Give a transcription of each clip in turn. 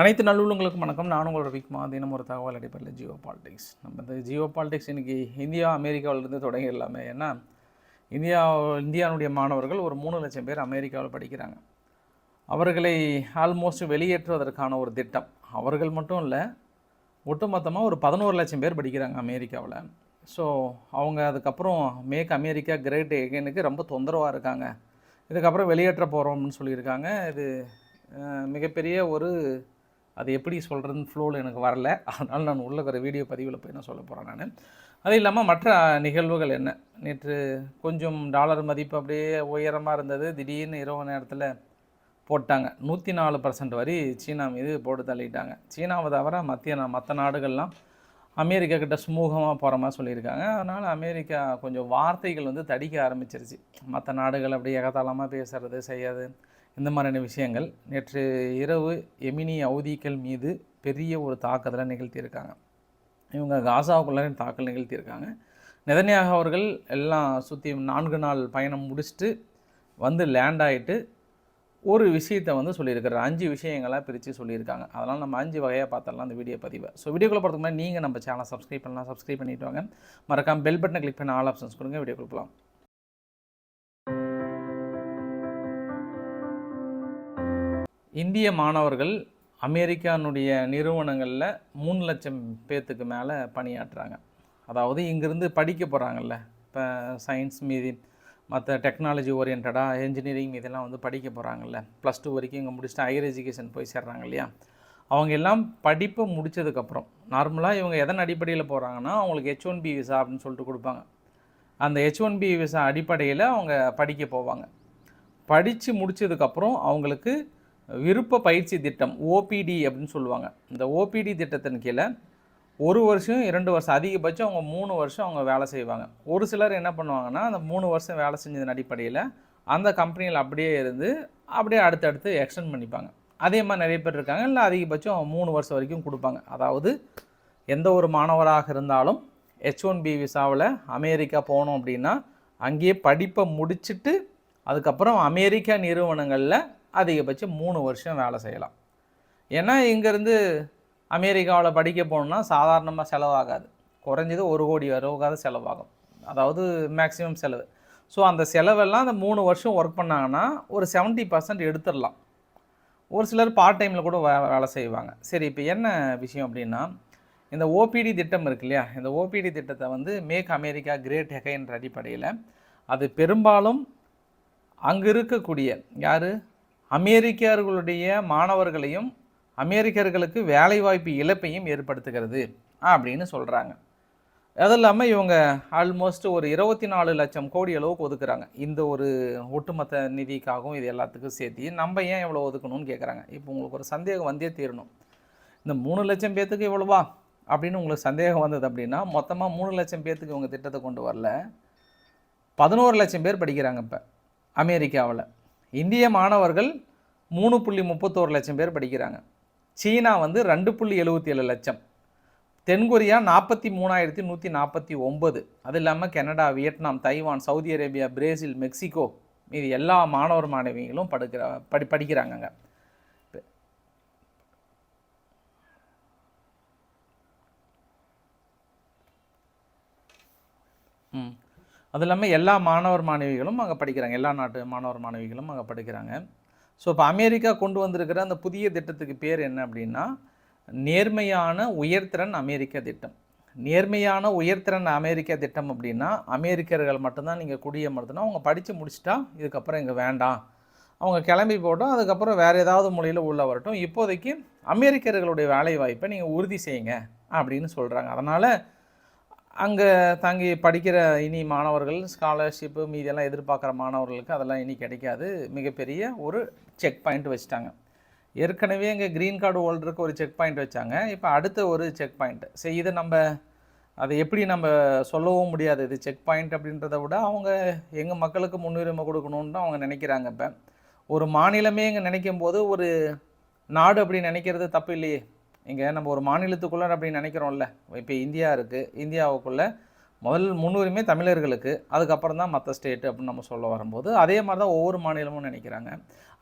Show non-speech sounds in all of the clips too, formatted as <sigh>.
அனைத்து நல்லுள்ளங்களுக்கும் வணக்கம். நான் உங்களோட விக்மா தினம் ஒரு தகவல் அடிப்படையில் ஜியோ பாலிடிக்ஸ். நம்ம இந்த ஜியோ பாலிடிக்ஸ் இன்றைக்கி இந்தியா அமெரிக்காவிலிருந்து தொடங்கி எல்லாமே ஏன்னா இந்தியா இந்தியாவுடைய மாணவர்கள் ஒரு மூணு லட்சம் பேர் அமெரிக்காவில் படிக்கிறாங்க. அவர்களை ஆல்மோஸ்ட் வெளியேற்றுவதற்கான ஒரு திட்டம். அவர்கள் மட்டும் இல்லை ஒட்டுமொத்தமாக ஒரு பதினோரு லட்சம் பேர் படிக்கிறாங்க அமெரிக்காவில். ஸோ அவங்க அதுக்கப்புறம் மேக் அமெரிக்கா கிரேட் எகனுக்கு ரொம்ப தொந்தரவாக இருக்காங்க. இதுக்கப்புறம் வெளியேற்ற போகிறோம்னு சொல்லியிருக்காங்க. இது மிகப்பெரிய ஒரு அது எப்படி சொல்கிறதுன்னு ஃப்ளோவில் எனக்கு வரல. அதனால் நான் உள்ள இருக்கிற வீடியோ பதிவில் போய் நான் சொல்ல போகிறேன் நான். அது இல்லாமல் மற்ற நிகழ்வுகள் என்ன? நேற்று கொஞ்சம் டாலர் மதிப்பு அப்படியே உயரமாக இருந்தது. திடீர்னு இரவு நேரத்தில் போட்டாங்க. நூற்றி நாலு பர்சன்ட் வரி சீனா மீது போட்டு தள்ளிட்டாங்க. சீனாவை தவிர மத்திய நான் மற்ற நாடுகள்லாம் அமெரிக்கா கிட்ட சுமூகமாக போகிற மாதிரி சொல்லியிருக்காங்க. அதனால் அமெரிக்கா கொஞ்சம் வார்த்தைகள் வந்து தடிக்க ஆரம்பிச்சிருச்சு. மற்ற நாடுகள் அப்படியே எகத்தாளமாக பேசுகிறது செய்யாது இந்த மாதிரியான விஷயங்கள் நேற்று இரவு எமினி அவுதிகள் மீது பெரிய ஒரு தாக்குதலை நிகழ்த்தியிருக்காங்க. இவங்க காசாவுக்குள்ளே தாக்கல் நிகழ்த்தியிருக்காங்க. நெதன்யாகு அவர்கள் எல்லாம் சுற்றி நான்கு நாள் பயணம் முடிச்சுட்டு வந்து லேண்ட் ஆகிட்டு ஒரு விஷயத்தை வந்து சொல்லியிருக்கிறார். அஞ்சு விஷயங்களாக பிரித்து சொல்லியிருக்காங்க. அதனால் நம்ம அஞ்சு வகையாக பார்த்தரலாம் அந்த வீடியோ பதிவை. ஸோ வீடியோக்குள்ள போகிறதுக்கு முன்னாடி நீங்கள் நம்ம சேனலை சப்ஸ்கிரைப் பண்ணலாம். சப்ஸ்கிரைப் பண்ணிவிட்டு வாங்க. மறக்காம பெல் பட்டனை கிளிக் பண்ண ஆல் ஆப்ஷன்ஸ் கொடுங்க. வீடியோ கொடுக்கலாம் இந்திய மாணவர்கள் அமெரிக்கானுடைய நிறுவனங்களில் மூணு லட்சம் பேர்த்துக்கு மேலே பணியாற்றுறாங்க. அதாவது இங்கேருந்து படிக்க போகிறாங்கல்ல இப்போ சயின்ஸ் மீதி மற்ற டெக்னாலஜி ஓரியன்டாக இன்ஜினியரிங் இதெல்லாம் வந்து படிக்க போகிறாங்கல்ல ப்ளஸ் டூ வரைக்கும் இங்கே முடிச்சுட்டு ஹையர் எஜுகேஷன் போய் சேர்றாங்க இல்லையா? அவங்க எல்லாம் படிப்பை முடிச்சதுக்கப்புறம் நார்மலாக இவங்க எதன் அடிப்படையில் போகிறாங்கன்னா அவங்களுக்கு ஹெச் ஒன் பி விசா அப்படின்னு சொல்லிட்டு கொடுப்பாங்க. அந்த ஹெச் ஒன் பி விசா அடிப்படையில் அவங்க படிக்க போவாங்க. படித்து முடிச்சதுக்கப்புறம் அவங்களுக்கு விருப்ப பயிற்சி திட்டம் ஓபிடி அப்படின்னு சொல்லுவாங்க. இந்த ஓபிடி திட்டத்தின் கீழே ஒரு வருஷம் இரண்டு வருஷம் அதிகபட்சம் அவங்க மூணு வருஷம் அவங்க வேலை செய்வாங்க. ஒரு சிலர் என்ன பண்ணுவாங்கன்னா அந்த மூணு வருஷம் வேலை செஞ்சதன் அடிப்படையில் அந்த கம்பெனியில் அப்படியே இருந்து அப்படியே அடுத்தடுத்து எக்ஸ்டெண்ட் பண்ணிப்பாங்க. அதே மாதிரி நிறைய பேர் இருக்காங்க. இல்லை அதிகபட்சம் மூணு வருஷம் வரைக்கும் கொடுப்பாங்க. அதாவது எந்த ஒரு மாணவராக இருந்தாலும் ஹெச் ஒன் பி விசாவில் அமெரிக்கா போனோம் அப்படின்னா அங்கேயே படிப்பை முடிச்சுட்டு அதுக்கப்புறம் அமெரிக்கா நிறுவனங்களில் அதிகபட்சம் மூணு வருஷம் வேலை செய்யலாம். ஏன்னா இங்கேருந்து அமெரிக்காவில் படிக்க போகணுன்னா சாதாரணமாக செலவாகாது. குறைஞ்சது ஒரு கோடி வரவுக்காக செலவாகும். அதாவது மேக்ஸிமம் செலவு. ஸோ அந்த செலவெல்லாம் அந்த மூணு வருஷம் ஒர்க் பண்ணாங்கன்னா ஒரு 70% பர்சன்ட் எடுத்துடலாம். ஒரு சிலர் பார்ட் டைமில் கூட வே வேலை செய்வாங்க. சரி இப்போ என்ன விஷயம் அப்படின்னா இந்த ஓபிடி திட்டம் இருக்கு இல்லையா? இந்த ஓபிடி திட்டத்தை வந்து மேக் அமெரிக்கா கிரேட் என்ற அடிப்படையில் அது பெரும்பாலும் அங்கே இருக்கக்கூடிய யார்? அமெரிக்கர்களுடைய மாணவர்களையும் அமெரிக்கர்களுக்கு வேலைவாய்ப்பு இழப்பையும் ஏற்படுத்துகிறது அப்படின்னு சொல்கிறாங்க அது இல்லாமல் இவங்க ஆல்மோஸ்ட் ஒரு இருபத்தி நாலு லட்சம் கோடி அளவுக்கு ஒதுக்குறாங்க. இந்த ஒரு ஒட்டுமொத்த நிதிக்காகவும் இது எல்லாத்துக்கும் சேர்த்து. நம்ம ஏன் இவ்வளோ ஒதுக்கணும்னு கேட்குறாங்க இப்போ உங்களுக்கு ஒரு சந்தேகம் வந்தே தீரணும். இந்த மூணு லட்சம் பேர்த்துக்கு இவ்வளோவா? அப்படின்னு உங்களுக்கு சந்தேகம் வந்தது அப்படின்னா மொத்தமாக மூணு லட்சம் பேர்த்துக்கு இவங்க திட்டத்தை கொண்டு வரல. பதினோரு லட்சம் பேர் படிக்கிறாங்க இப்போ அமெரிக்காவில். இந்திய மாணவர்கள் மூணு புள்ளி முப்பத்தோரு லட்சம் பேர் படிக்கிறாங்க. சீனா வந்து ரெண்டு புள்ளி எழுபத்தி ஏழு லட்சம். தென்கொரியா நாற்பத்தி மூணாயிரத்தி நூற்றி நாற்பத்தி ஒம்பது அது இல்லாமல் Canada Vietnam Taiwan Saudi Arabia Brazil Mexico இது எல்லா மாணவர் மாணவிகளும் படுக்கிற படி படிக்கிறாங்கங்க. ம். அது இல்லாமல் எல்லா மாணவர் மாணவிகளும் அங்கே படிக்கிறாங்க. எல்லா நாட்டு மாணவர் மாணவிகளும் அங்கே படிக்கிறாங்க. ஸோ இப்போ அமெரிக்கா கொண்டு வந்திருக்கிற அந்த புதிய திட்டத்துக்கு பேர் என்ன அப்படின்னா நேர்மையான உயர்திறன் அமெரிக்க திட்டம். நேர்மையான உயர்திறன் அமெரிக்க திட்டம் அப்படின்னா அமெரிக்கர்கள் மட்டும்தான் நீங்கள் குடியமர்த்தினா அவங்க படித்து முடிச்சுட்டா இதுக்கப்புறம் இங்கே வேண்டாம். அவங்க கிளம்பி போட்டோம் அதுக்கப்புறம் வேறு ஏதாவது மொழியில் உள்ள வரட்டும். இப்போதைக்கு அமெரிக்கர்களுடைய வேலை வாய்ப்பை நீங்கள் உறுதி செய்யுங்க அப்படின்னு சொல்கிறாங்க அதனால் அங்கே தங்கி படிக்கிற இனி மாணவர்கள் ஸ்காலர்ஷிப்பு மீதியெல்லாம் எதிர்பார்க்குற மாணவர்களுக்கு அதெல்லாம் இனி கிடைக்காது. மிகப்பெரிய ஒரு செக் பாயிண்ட் வச்சுட்டாங்க. ஏற்கனவே இங்கே க்ரீன் கார்டு ஹோல்டருக்கு ஒரு செக் பாயிண்ட் வச்சாங்க. இப்போ அடுத்த ஒரு செக் பாயிண்ட் சரி இதை நம்ம அதை எப்படி நம்ம சொல்லவும் முடியாது. இது செக் பாயிண்ட் அப்படின்றத விட அவங்க எங்கள் மக்களுக்கு முன்னுரிமை கொடுக்கணுன்னு அவங்க நினைக்கிறாங்க இப்போ. ஒரு மாநிலமே இங்கே நினைக்கும் போது ஒரு நாடு அப்படி நினைக்கிறது தப்பு இல்லையே. இங்கே நம்ம ஒரு மாநிலத்துக்குள்ளே அப்படின்னு நினைக்கிறோம்ல. இப்போ இந்தியா இருக்குது இந்தியாவுக்குள்ளே முதல் முன்னுரிமை தமிழர்களுக்கு அதுக்கப்புறம் தான் மற்ற ஸ்டேட்டு அப்படின்னு நம்ம சொல்ல வரும்போது அதே மாதிரி தான் ஒவ்வொரு மாநிலமும் நினைக்கிறாங்க.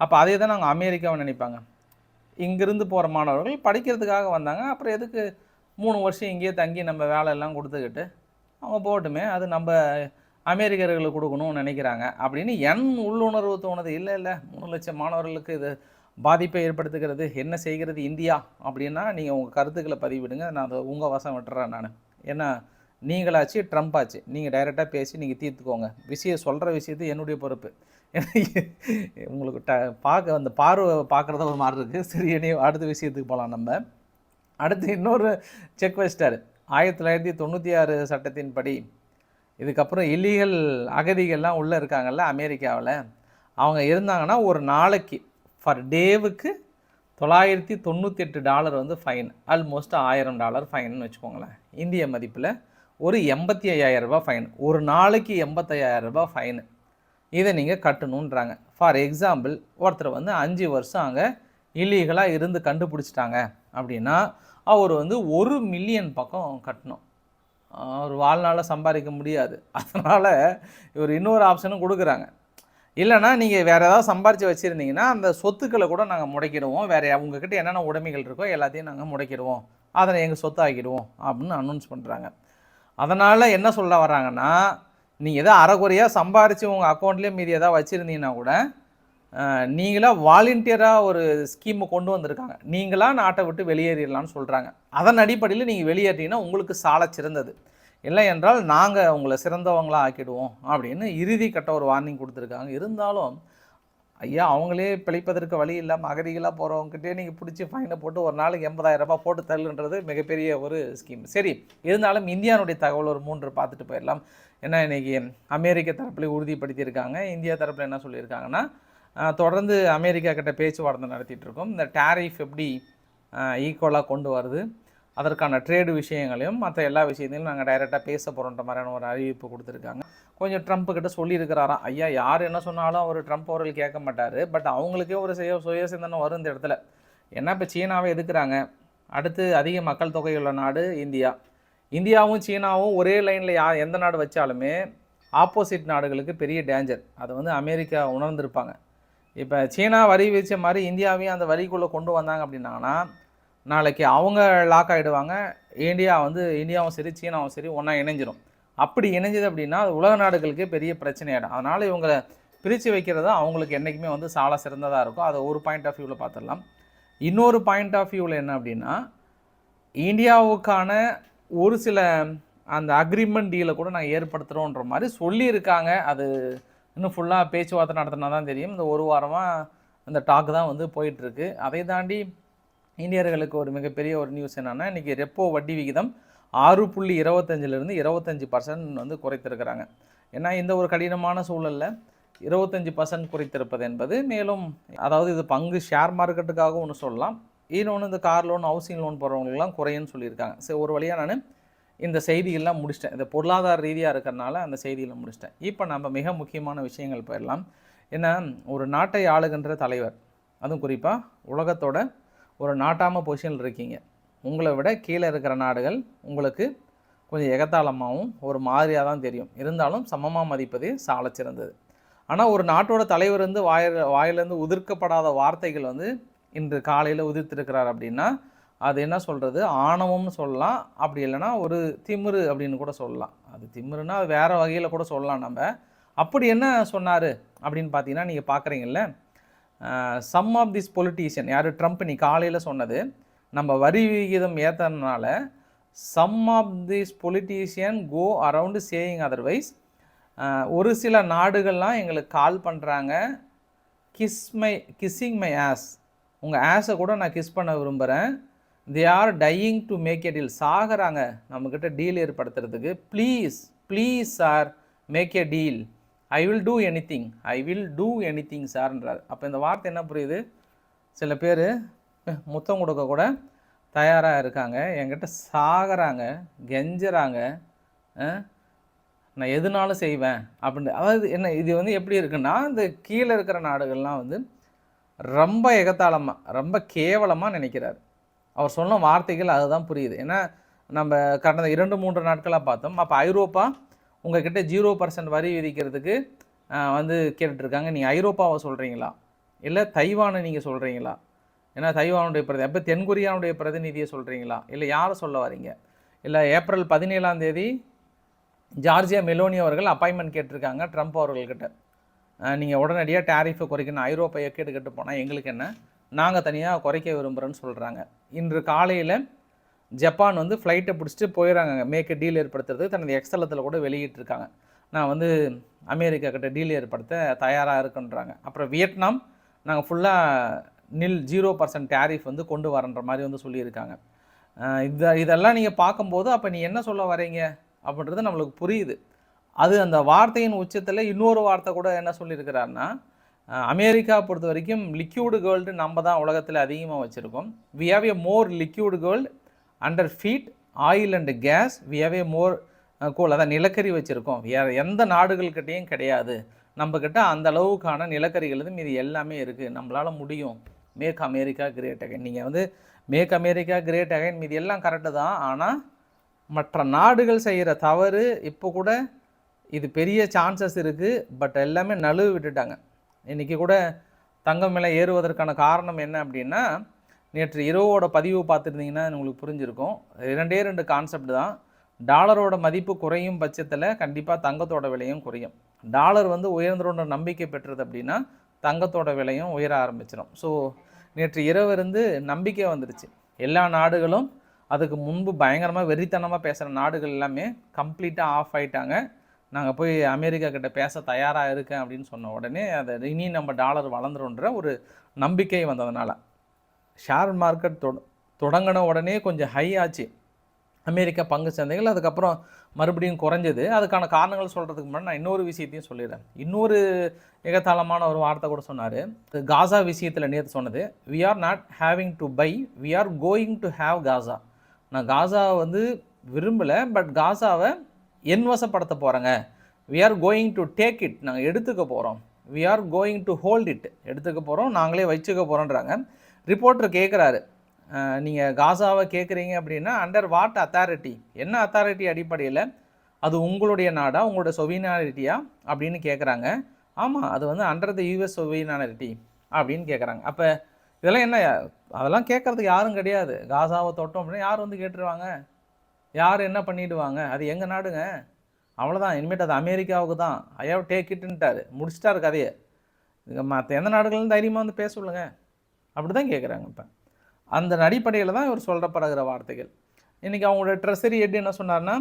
அப்போ அதே தான் நாங்கள் அமெரிக்காவை நினைப்பாங்க. இங்கிருந்து போகிற மாணவர்கள் படிக்கிறதுக்காக வந்தாங்க. அப்புறம் எதுக்கு மூணு வருஷம் இங்கேயே தங்கி நம்ம வேலையெல்லாம் கொடுத்துக்கிட்டு அவங்க போட்டுமே அது நம்ம அமெரிக்கர்களுக்கு கொடுக்கணும்னு நினைக்கிறாங்க. அப்படின்னு என் உள்ளுணர்வு தோணுது. இல்லை இல்லை மூணு லட்சம் மாணவர்களுக்கு இது பாதிப்பை ஏற்படுத்துகிறது. என்ன செய்கிறது இந்தியா? அப்படின்னா நீங்கள் உங்கள் கருத்துக்களை பதிவிடுங்க. நான் அதை உங்கள் வசம் விட்டுறேன் நான். ஏன்னா நீங்களாச்சு ட்ரம்ப் ஆச்சு நீங்கள் டைரெக்டாக பேசி நீங்கள் தீர்த்துக்கோங்க. விஷயம் சொல்கிற விஷயத்து என்னுடைய பொறுப்பு. <laughs> உங்களுக்கு ட பார்க்க அந்த பார்வை பார்க்குறத ஒரு மாதிரி இருக்குது சரி இனி அடுத்த விஷயத்துக்கு போகலாம் நம்ம. அடுத்து இன்னொரு செக் வச்சிட்டாரு. ஆயிரத்தி தொள்ளாயிரத்தி தொண்ணூற்றி ஆறு சட்டத்தின்படி இதுக்கப்புறம் இல்லீகல் அகதிகள்லாம் உள்ளே இருக்காங்கல்ல அமெரிக்காவில். அவங்க இருந்தாங்கன்னா ஒரு நாளைக்கு ஃபார் டேவுக்கு தொள்ளாயிரத்தி தொண்ணூற்றி எட்டு டாலர் வந்து ஃபைன் ஆல்மோஸ்ட் ஆயிரம் டாலர் ஃபைன்னு வச்சுக்கோங்களேன். இந்திய மதிப்பில் ஒரு எண்பத்தி ஐயாயிரரூபா ஃபைன் ஒரு நாளைக்கு எண்பத்தையாயிரரூபா ஃபைனு இதை நீங்கள் கட்டணுன்றாங்க ஃபார் எக்ஸாம்பிள் ஒருத்தர் வந்து அஞ்சு வருஷம் அங்கே இல்லீகலாக இருந்து கண்டுபிடிச்சிட்டாங்க அப்படின்னா அவர் வந்து ஒரு மில்லியன் பக்கம் கட்டணும். அவர் வாழ்நாளில் சம்பாதிக்க முடியாது. அதனால் இவர் இன்னொரு ஆப்ஷனும் கொடுக்குறாங்க. இல்லைனா நீங்கள் வேறு ஏதாவது சம்பாரித்து வச்சுருந்தீங்கன்னா அந்த சொத்துக்களை கூட நாங்கள் முடக்கிடுவோம். வேறு உங்ககிட்ட என்னென்ன உடைமைகள் இருக்கோ எல்லாத்தையும் நாங்கள் முடக்கிடுவோம். அதை எங்கள் சொத்து ஆக்கிடுவோம் அப்படின்னு அனௌன்ஸ் பண்ணுறாங்க அதனால் என்ன சொல்ல வராங்கன்னா நீங்கள் எதாவது அறகுறையாக சம்பாரித்து உங்கள் அக்கௌண்ட்லேயே மீதி எதாவது வச்சுருந்தீங்கன்னா கூட நீங்களாக வாலண்டியராக ஒரு ஸ்கீமை கொண்டு வந்திருக்காங்க. நீங்களாக நாட்டை விட்டு வெளியேறிடலாம்னு சொல்கிறாங்க அதன் அடிப்படையில் நீங்கள் வெளியேறினீங்கன்னா உங்களுக்கு சால சிறந்தது. இல்லை என்றால் நாங்கள் உங்களை சிறந்தவங்களாக ஆக்கிடுவோம் அப்படின்னு இறுதி கட்ட ஒரு வார்னிங் கொடுத்துருக்காங்க. இருந்தாலும் ஐயா அவங்களே பிழைப்பதற்கு வழி இல்லாமல் அகதிகளாக போகிறவங்ககிட்டே நீங்கள் பிடிச்சி ஃபைனை போட்டு ஒரு நாளைக்கு எண்பதாயிரம் ரூபாய் போட்டு தள்ளுன்றது மிகப்பெரிய ஒரு ஸ்கீம் சரி இருந்தாலும் இந்தியானுடைய தகவல் ஒரு மூன்று பார்த்துட்டு போயிடலாம். ஏன்னா இன்றைக்கி அமெரிக்க தரப்பில் உறுதிப்படுத்தியிருக்காங்க. இந்தியா தரப்பில் என்ன சொல்லியிருக்காங்கன்னா தொடர்ந்து அமெரிக்கா கிட்ட பேச்சுவார்த்தை நடத்திட்டு இருக்கோம். இந்த டேரிஃப் எப்படி ஈக்குவலாக கொண்டு வருது? அதற்கான ட்ரேடு விஷயங்களையும் மற்ற எல்லா விஷயத்தையும் நாங்கள் டைரெக்டாக பேச போகிறோன்ற மாதிரியான ஒரு அறிவிப்பு கொடுத்துருக்காங்க. கொஞ்சம் ட்ரம்ப் கிட்ட சொல்லியிருக்கிறாராம். ஐயா யார் என்ன சொன்னாலும் அவர் ட்ரம்ப் அவர்கள் கேட்க மாட்டார். பட் அவங்களுக்கே ஒரு சுய சுய சிந்தனை வரும் இந்த இடத்துல. என்ன இப்போ சீனாவை எதுக்குறாங்க அடுத்து அதிக மக்கள் தொகை உள்ள நாடு இந்தியா. இந்தியாவும் சீனாவும் ஒரே லைனில் யா எந்த நாடு வச்சாலுமே ஆப்போசிட் நாடுகளுக்கு பெரிய டேஞ்சர் அதை வந்து அமெரிக்கா உணர்ந்திருப்பாங்க. இப்போ சீனா வரி வீச்ச மாதிரி இந்தியாவையும் அந்த வரிக்குள்ளே கொண்டு வந்தாங்க அப்படின்னாங்கன்னா நாளைக்கு அவங்க லாக் ஆகிடுவாங்க இந்தியா வந்து இந்தியாவும் சரி சீனாவும் சரி ஒன்றா இணைஞ்சிரும். அப்படி இணைஞ்சது அப்படின்னா அது உலக நாடுகளுக்கே பெரிய பிரச்சனையாயிடும். அதனால் இவங்களை பிரித்து வைக்கிறது அவங்களுக்கு என்றைக்குமே வந்து சால சிறந்ததாக இருக்கும். அதை ஒரு பாயிண்ட் ஆஃப் வியூவில் பார்த்துடலாம். இன்னொரு பாயிண்ட் ஆஃப் வியூவில் என்ன அப்படின்னா இந்தியாவுக்கான ஒரு சில அந்த அக்ரிமெண்ட் டீலை கூட நாங்கள் ஏற்படுத்துகிறோன்ற மாதிரி சொல்லியிருக்காங்க. அது இன்னும் ஃபுல்லாக பேச்சுவார்த்தை நடத்தினா தான் தெரியும். இந்த ஒரு வாரமாக அந்த டாக் தான் வந்து போயிட்டுருக்கு அதை தாண்டி இந்தியர்களுக்கு ஒரு மிகப்பெரிய ஒரு நியூஸ் என்னென்னா இன்றைக்கி ரெப்போ வட்டி விகிதம் ஆறு புள்ளி இருபத்தஞ்சிலிருந்து இருபத்தஞ்சி பர்சன்ட் வந்து குறைத்திருக்கிறாங்க. ஏன்னா இந்த ஒரு கடினமான சூழலில் இருபத்தஞ்சி பர்சன்ட் குறைத்திருப்பது என்பது மேலும் அதாவது இது பங்கு ஷேர் மார்க்கெட்டுக்காகவும் ஒன்று சொல்லலாம். இன்னொன்று இந்த கார் லோன் ஹவுசிங் லோன் போகிறவங்களுக்குலாம் குறையுன்னு சொல்லியிருக்காங்க. சரி ஒரு வழியாக நான் இந்த செய்திகள்லாம் முடிச்சிட்டேன். இந்த பொருளாதார ரீதியாக இருக்கிறனால அந்த செய்திகளை முடிச்சிட்டேன். இப்போ நம்ம மிக முக்கியமான விஷயங்கள் போயிடலாம். ஏன்னா ஒரு நாட்டை ஆளுகின்ற தலைவர் அதுவும் குறிப்பாக உலகத்தோட ஒரு நாட்டாம பொசிஷனில் இருக்கீங்க. உங்களை விட கீழே இருக்கிற நாடுகள் உங்களுக்கு கொஞ்சம் எகத்தாளமாகவும் ஒரு மாதிரியாக தான் தெரியும். இருந்தாலும் சமமாக மதிப்பது சால சிறந்தது. ஆனால் ஒரு நாட்டோட தலைவர் வந்து வாய வாயிலேருந்து உதிர்க்கப்படாத வார்த்தைகள் வந்து இன்று காலையில் உதிர்த்திருக்கிறார் அப்படின்னா அது என்ன சொல்கிறது ஆணவம்னு சொல்லலாம். அப்படி இல்லைன்னா ஒரு திமிரு அப்படின்னு கூட சொல்லலாம். அது திமிருன்னா வேறு வகையில் கூட சொல்லலாம் நம்ம. அப்படி என்ன சொன்னார் அப்படின்னு பார்த்தீங்கன்னா நீங்கள் பார்க்குறீங்கல்ல சம் ஆஃப் திஸ் பொலிட்டீஷியன் யார்? ட்ரம்ப் நீ காலையில் சொன்னது நம்ம வரி விகிதம் ஏற்றனால some of this politician go around saying otherwise ஒரு சில நாடுகள்லாம் எங்களுக்கு கால் பண்ணுறாங்க kiss my kissing my ass உங்கள் ஆஸை கூட நான் கிஸ் பண்ண விரும்புகிறேன் they are dying to make a deal சாகிறாங்க நம்மக்கிட்ட deal ஏற்படுத்துறதுக்கு. Please please sir make a deal I will do anything I will do anything சார்ன்றார் அப்போ இந்த வார்த்தை என்ன புரியுது? சில பேர் முத்தம் கொடுக்க கூட தயாராக இருக்காங்க. என்கிட்ட சாகிறாங்க கெஞ்சுறாங்க. நான் எதுனாலும் செய்வேன் அப்படின்னு. அதாவது என்ன இது வந்து எப்படி இருக்குன்னா இந்த கீழே இருக்கிற நாடுகள்லாம் வந்து ரொம்ப எகத்தாளமாக ரொம்ப கேவலமாக நினைக்கிறார். அவர் சொன்ன வார்த்தைகள் அதுதான் புரியுது. ஏன்னா நம்ம கடந்த இரண்டு மூன்று நாட்களாக பார்த்தோம். அப்போ ஐரோப்பா உங்ககிட்ட ஜீரோ பர்சன்ட் வரி விதிக்கிறதுக்கு வந்து கேட்டுட்ருக்காங்க. நீங்கள் ஐரோப்பாவை சொல்கிறீங்களா இல்லை தைவானை நீங்கள் சொல்கிறீங்களா ஏன்னா தைவானுடைய பிரதி அப்போ தென்கொரியானுடைய பிரதிநிதியை சொல்கிறீங்களா இல்லை யாரை சொல்ல வரீங்க? இல்லை ஏப்ரல் பதினேழாம் தேதி ஜார்ஜியா மெலோனி அவர்கள் அப்பாயின்மெண்ட் கேட்டிருக்காங்க ட்ரம்ப் அவர்கள்கிட்ட. நீங்கள் உடனடியாக டேரிஃபை குறைக்கணும் ஐரோப்பா கேட்டுக்கிட்டு போனால் எங்களுக்கு என்ன? நாங்கள் தனியாக குறைக்க விரும்புகிறோன்னு சொல்கிறாங்க இன்று காலையில் ஜப்பான் வந்து ஃப்ளைட்டை பிடிச்சிட்டு போயிடறாங்க மேற்கு டீல் ஏற்படுத்துறதுக்கு தனது எக்ஸலத்தில் கூட வெளியிட்டிருக்காங்க. நான் வந்து அமெரிக்கா கிட்ட டீல் ஏற்படுத்த தயாராக இருக்குன்றாங்க. அப்புறம் வியட்நாம் நாங்கள் ஃபுல்லாக நில் ஜீரோ பர்சன்ட் டேரிஃப் வந்து கொண்டு வரன்ற மாதிரி வந்து சொல்லியிருக்காங்க. இதை இதெல்லாம் நீங்கள் பார்க்கும்போது அப்போ நீ என்ன சொல்ல வரீங்க? அப்படின்றது நம்மளுக்கு புரியுது. அது அந்த வார்த்தையின் உச்சத்தில் இன்னொரு வார்த்தை கூட என்ன சொல்லியிருக்கிறாருன்னா அமெரிக்கா பொறுத்த வரைக்கும் லிக்யூடு கோல்டு நம்ம தான் உலகத்தில் அதிகமாக வச்சுருக்கோம். We have a more liquid gold under feet oil and gas we a more coal அதான் நிலக்கரி வச்சுருக்கோம். வேறு எந்த நாடுகள்கிட்டையும் கிடையாது. நம்மக்கிட்ட அந்த அளவுக்கான நிலக்கரிகள் இது மீது எல்லாமே இருக்குது நம்மளால் முடியும். மேக் அமெரிக்கா கிரேட் அகைன் நீங்கள் வந்து மேக் அமெரிக்கா கிரேட் அகைன் மீது எல்லாம் கரெக்டு தான். ஆனால் மற்ற நாடுகள் செய்கிற தவறு இப்போ கூட இது பெரிய சான்சஸ் இருக்குது பட் எல்லாமே நழுவு விட்டுட்டாங்க. இன்றைக்கி கூட தங்கம் விலை ஏறுவதற்கான காரணம் என்ன அப்படின்னா நேற்று இரவோட பதிவு பார்த்துருந்தீங்கன்னா உங்களுக்கு புரிஞ்சிருக்கும். இரண்டே ரெண்டு கான்செப்ட் தான். டாலரோட மதிப்பு குறையும் பட்சத்தில் கண்டிப்பாக தங்கத்தோட விலையும் குறையும். டாலர் வந்து உயர்ந்தோட நம்பிக்கை பெற்றது அப்படின்னா தங்கத்தோட விலையும் உயர ஆரம்பிச்சிடும் ஸோ நேற்று இரவு இருந்து நம்பிக்கை வந்துருச்சு. எல்லா நாடுகளும் அதுக்கு முன்பு பயங்கரமாக வெறித்தனமாக பேசுகிற நாடுகள் எல்லாமே கம்ப்ளீட்டாக ஆஃப் ஆயிட்டாங்க. நாங்கள் போய் அமெரிக்கா கிட்ட பேச தயாராக இருக்கேன் அப்படின்னு சொன்ன உடனே அதை இனி நம்ம டாலர் வளர்ந்துருன்ற ஒரு நம்பிக்கை வந்ததுனால. ஷேர் மார்க்கெட் தொட தொடங்கின உடனே கொஞ்சம் ஹை ஆச்சு. அமெரிக்கா பங்கு சந்தைகள் அதுக்கப்புறம் மறுபடியும் குறைஞ்சது. அதுக்கான காரணங்கள் சொல்கிறதுக்கு முன்னாடி நான் இன்னொரு விஷயத்தையும் சொல்லிடுறேன். இன்னொரு ஏகத்தாளமான ஒரு வார்த்தை கூட சொன்னார். காசா விஷயத்தில் நேற்று சொன்னது we are not having to buy we are going to have Gaza. நான் காசாவை வந்து விரும்பலை பட் காசாவை என்வசப்படுத்த போகிறேங்க we are going to take it நாங்கள் எடுத்துக்க போகிறோம் we are going to hold it எடுத்துக்க போகிறோம் நாங்களே வச்சுக்க போகிறோன்றாங்க ரிப்போர்ட்டர் கேட்குறாரு நீங்கள் காசாவை கேட்குறீங்க அப்படின்னா அண்டர் வாட் அத்தாரிட்டி என்ன அத்தாரிட்டி அடிப்படையில்? அது உங்களுடைய நாடா உங்களோட சொவீனாரிட்டியா அப்படின்னு கேட்குறாங்க ஆமாம் அது வந்து அண்டர் த யூஎஸ் சொவீனாரிட்டி அப்படின்னு கேட்குறாங்க அப்போ இதெல்லாம் என்ன அதெல்லாம் கேட்குறதுக்கு யாரும் கிடையாது. காசாவை தொட்டோம் அப்படின்னா யார் வந்து கேட்டுருவாங்க? யார் என்ன பண்ணிடுவாங்க? அது எங்கள் நாடுங்க? அவ்வளோதான் இனிமேட்டு அது அமெரிக்காவுக்கு தான். ஐ ஹவ் டேக் இட்டுன்ட்டாரு முடிச்சிட்டாரு கதையை. இது மற்ற எந்த நாடுகளும் தைரியமாக வந்து பேச சொல்லுங்கள் அப்படி தான் கேட்குறாங்க இப்போ. அந்த அடிப்படையில் தான் இவர் சொல்லப்படுகிற வார்த்தைகள். இன்றைக்கி அவங்களோட ட்ரெஸரி ஹெட் என்ன சொன்னார்னா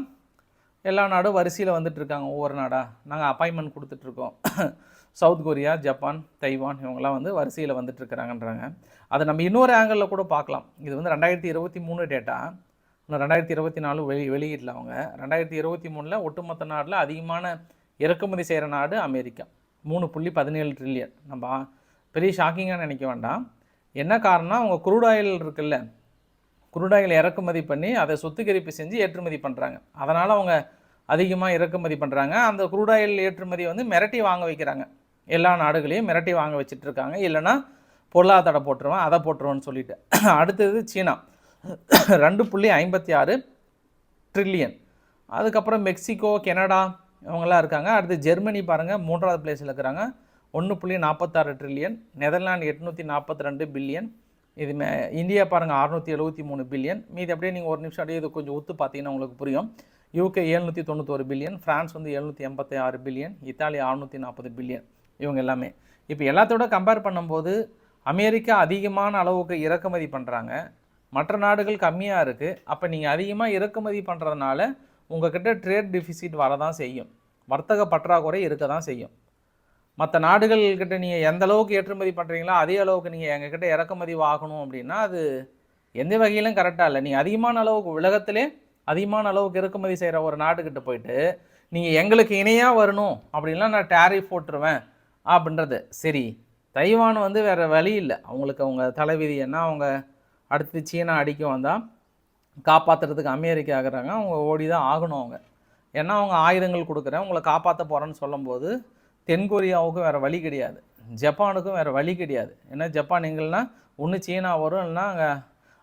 எல்லா நாடும் வரிசையில் வந்துட்டு இருக்காங்க ஒவ்வொரு நாடாக நாங்கள் அப்பாயின்மெண்ட் கொடுத்துட்ருக்கோம் சவுத் கொரியா ஜப்பான் தைவான் இவங்கெல்லாம் வந்து வரிசையில் வந்துட்டுருக்கிறாங்கன்றாங்க அதை நம்ம இன்னொரு ஆங்கிளில் கூட பார்க்கலாம். இது வந்து ரெண்டாயிரத்தி இருபத்தி மூணு டேட்டா இன்னும் ரெண்டாயிரத்தி இருபத்தி நாலு வெளி வெளியிடல அவங்க. ரெண்டாயிரத்தி இருபத்தி மூணில் ஒட்டுமொத்த நாட்டில் அதிகமான இறக்குமதி செய்கிற நாடு அமெரிக்கா. மூணு புள்ளி பதினேழு ட்ரில்லியன் நம்ம பெரிய ஷாக்கிங்காக நினைக்க வேண்டாம். என்ன காரணம் அவங்க குரூட் ஆயில் இருக்குல்ல. குரூட் ஆயில் இறக்குமதி பண்ணி அதை சுத்திகரிப்பு செஞ்சு ஏற்றுமதி பண்ணுறாங்க அதனால் அவங்க அதிகமாக இறக்குமதி பண்ணுறாங்க அந்த குரூட் ஆயில் ஏற்றுமதி வந்து மிரட்டி வாங்க வைக்கிறாங்க. எல்லா நாடுகளையும் மிரட்டி வாங்க வச்சுட்டு இருக்காங்க இல்லைன்னா பொருளாதார போட்டுருவேன் அதை போட்டுருவேன்னு சொல்லிட்டு. அடுத்தது சீனா. ரெண்டு புள்ளி ஐம்பத்தி ஆறு ட்ரில்லியன் அதுக்கப்புறம் மெக்சிகோ கெனடா இவங்கெல்லாம் இருக்காங்க. அடுத்து ஜெர்மனி பாருங்கள் மூன்றாவது பிளேஸில் இருக்கிறாங்க. ஒன்று புள்ளி நாற்பத்தாறு ட்ரில்லியன் நெதர்லாண்ட் எட்நூற்றி நாற்பத்தி ரெண்டு பில்லியன் இது மே இந்தியா பாருங்கள் அறுநூற்றி எழுபத்தி மூணு பில்லியன் மீதி அப்படியே நீங்கள் ஒரு நிமிஷம் அப்படியே இது கொஞ்சம் ஒத்து பார்த்தீங்கன்னா உங்களுக்கு புரியும். யூகே எழுநூற்றி தொண்ணூத்தொரு பில்லியன் ஃப்ரான்ஸ் வந்து எழுநூற்றி எண்பத்தி ஆறு பில்லியன் இத்தாலி அறுநூற்றி நாற்பது பில்லியன் இவங்க எல்லாமே. இப்போ எல்லாத்தோட கம்பேர் பண்ணும்போது அமெரிக்கா அதிகமான அளவுக்கு இறக்குமதி பண்ணுறாங்க மற்ற நாடுகள் கம்மியாக இருக்குது அப்போ நீங்கள் அதிகமாக இறக்குமதி பண்ணுறதுனால உங்கள்கிட்ட ட்ரேட் டிஃபிசிட் வரதான் செய்யும். வர்த்தக பற்றாக்குறை இருக்க தான் செய்யும். மற்ற நாடுகள்கிட்ட நீங்கள் எந்த அளவுக்கு ஏற்றுமதி பண்ணுறீங்களோ அதே அளவுக்கு நீங்கள் எங்ககிட்ட இறக்குமதி ஆகணும் அப்படின்னா அது எந்த வகையிலும் கரெக்டாக இல்லை. நீங்கள் அதிகமான அளவுக்கு உலகத்திலே அதிகமான அளவுக்கு இறக்குமதி செய்கிற ஒரு நாடுக்கிட்ட போயிட்டு நீங்கள் எங்களுக்கு இணையாக வரணும் அப்படின்லாம் நான் டேரிஃப் போட்டுருவேன் அப்படின்றது. சரி தைவான் வந்து வேறு வழி இல்லை. அவங்களுக்கு அவங்க தலைவிதி என்ன? அவங்க அடுத்து சீனா அடிக்க வந்தால் காப்பாற்றுறதுக்கு அமெரிக்கா ஆகுறாங்க. அவங்க ஓடி தான் ஆகணும் அவங்க. ஏன்னா அவங்க ஆயுதங்கள் கொடுக்குறேன். உங்களை காப்பாற்ற போகிறேன்னு சொல்லும்போது தென்கொரியாவுக்கும் வேறு வழி கிடையாது. ஜப்பானுக்கும் வேறு வழி கிடையாது. ஏன்னா ஜப்பான் எங்கள்னா ஒன்று சீனா வரும் இல்லைன்னா அங்கே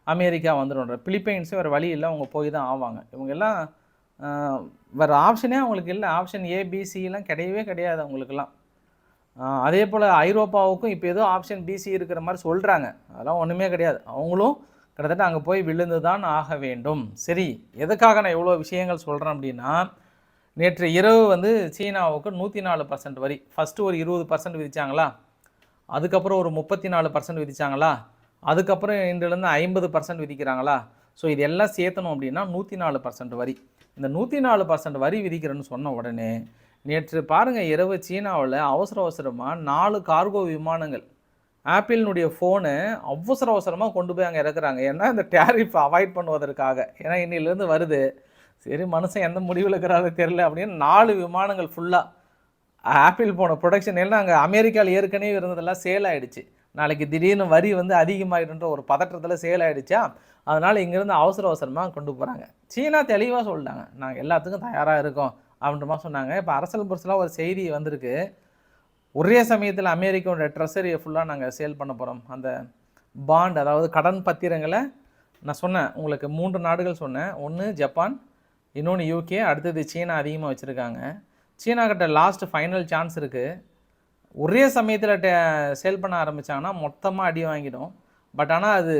அமெரிக்கா வந்துடும்ன்ற பிலிப்பைன்ஸும் வேறு வழி இல்லை அவங்க போய் தான் ஆவாங்க. இவங்க எல்லாம் வேறு ஆப்ஷனே அவங்களுக்கு இல்லை. ஆப்ஷன் ஏபிசிலாம் கிடையவே கிடையாது அவங்களுக்கெல்லாம். அதே போல் ஐரோப்பாவுக்கும் இப்போ ஏதோ ஆப்ஷன் பிசி இருக்கிற மாதிரி சொல்கிறாங்க அதெல்லாம் ஒன்றுமே கிடையாது. அவங்களும் கிட்டத்தட்ட அங்கே போய் விழுந்து தான் ஆக வேண்டும். சரி எதுக்காக நான் இவ்வளோ விஷயங்கள் சொல்கிறேன் அப்படின்னா நேற்று இரவு வந்து சீனாவுக்கு நூற்றி நாலு பர்சன்ட் வரி. ஃபஸ்ட்டு ஒரு இருபது பர்சன்ட் விதித்தாங்களா அதுக்கப்புறம் ஒரு முப்பத்தி நாலு பர்சன்ட் விதித்தாங்களா அதுக்கப்புறம் இன்றிலிருந்து ஐம்பது பர்சன்ட் விதிக்கிறாங்களா? ஸோ இது எல்லாம் சேர்த்தணும் அப்படின்னா நூற்றி நாலு பர்சன்ட் வரி. இந்த நூற்றி நாலு பர்சன்ட் வரி விதிக்கிறேன்னு சொன்ன உடனே நேற்று பாருங்கள் இரவு சீனாவில் அவசர அவசரமாக நாலு கார்கோ விமானங்கள் ஆப்பிளினுடைய ஃபோனு அவசர அவசரமாக கொண்டு போய் அங்கே இறக்குறாங்க. ஏன்னா இந்த டேரிஃப் அவாய்ட் பண்ணுவதற்காக. ஏன்னா இன்னிலேருந்து வருது. சரி மனுஷன் எந்த முடிவில் இருக்கிறாரு தெரில அப்படின்னு நாலு விமானங்கள் ஃபுல்லாக ஆப்பிள் போன ப்ரொடக்ஷன் எல்லாம் அங்கே அமெரிக்காவில் ஏற்கனவே இருந்ததெல்லாம் சேல் ஆகிடுச்சு நாளைக்கு திடீர்னு வரி வந்து அதிகமாகிடுன்ற ஒரு பதற்றத்தில் சேல் ஆகிடுச்சா அதனால் இங்கேருந்து அவசர அவசரமாக கொண்டு போகிறாங்க சீனா தெளிவாக சொல்லிட்டாங்க. நாங்கள் எல்லாத்துக்கும் தயாராக இருக்கோம் அப்படின்ற மாதிரி சொன்னாங்க. இப்போ அரசல் புரசலாக ஒரு செய்தி வந்திருக்கு. ஒரே சமயத்தில் அமெரிக்காவோட ட்ரெஸரியை ஃபுல்லாக நாங்கள் சேல் பண்ண போகிறோம் அந்த பாண்ட் அதாவது கடன் பத்திரங்களை நான் சொன்னேன் உங்களுக்கு மூன்று நாடுகள் சொன்னேன். ஒன்று ஜப்பான் இன்னொன்று யூகே அடுத்தது சீனா அதிகமாக வச்சுருக்காங்க. சீனா கிட்ட லாஸ்ட் ஃபைனல் சான்ஸ் இருக்குது ஒரே சமயத்தில் டே சேல் பண்ண ஆரம்பித்தாங்கன்னா மொத்தமாக அடி வாங்கிடும். பட் ஆனால் அது